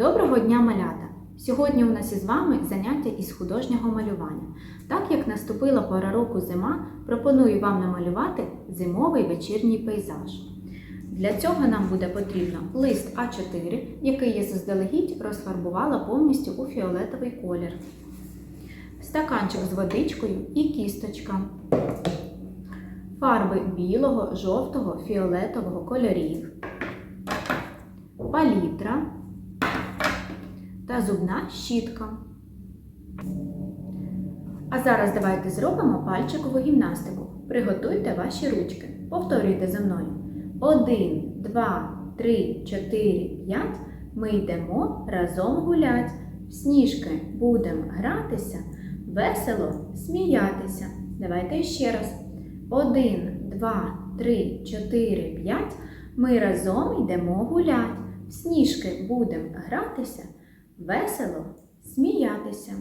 Доброго дня, малята! Сьогодні у нас із вами заняття із художнього малювання. Так як наступила пора року зима, пропоную вам намалювати зимовий вечірній пейзаж. Для цього нам буде потрібно лист А4, який я заздалегідь розфарбувала повністю у фіолетовий колір, стаканчик з водичкою і кісточка, фарби білого, жовтого, фіолетового кольорів, палітра та зубна щітка. А зараз давайте зробимо пальчикову гімнастику. Приготуйте ваші ручки. Повторюйте за мною. Один, два, три, чотири, п'ять. Ми йдемо разом гулять. В сніжки будемо гратися, весело сміятися. Давайте ще раз. Один, два, три, чотири, п'ять. Ми разом йдемо гулять. В сніжки будемо гратися, весело сміятися.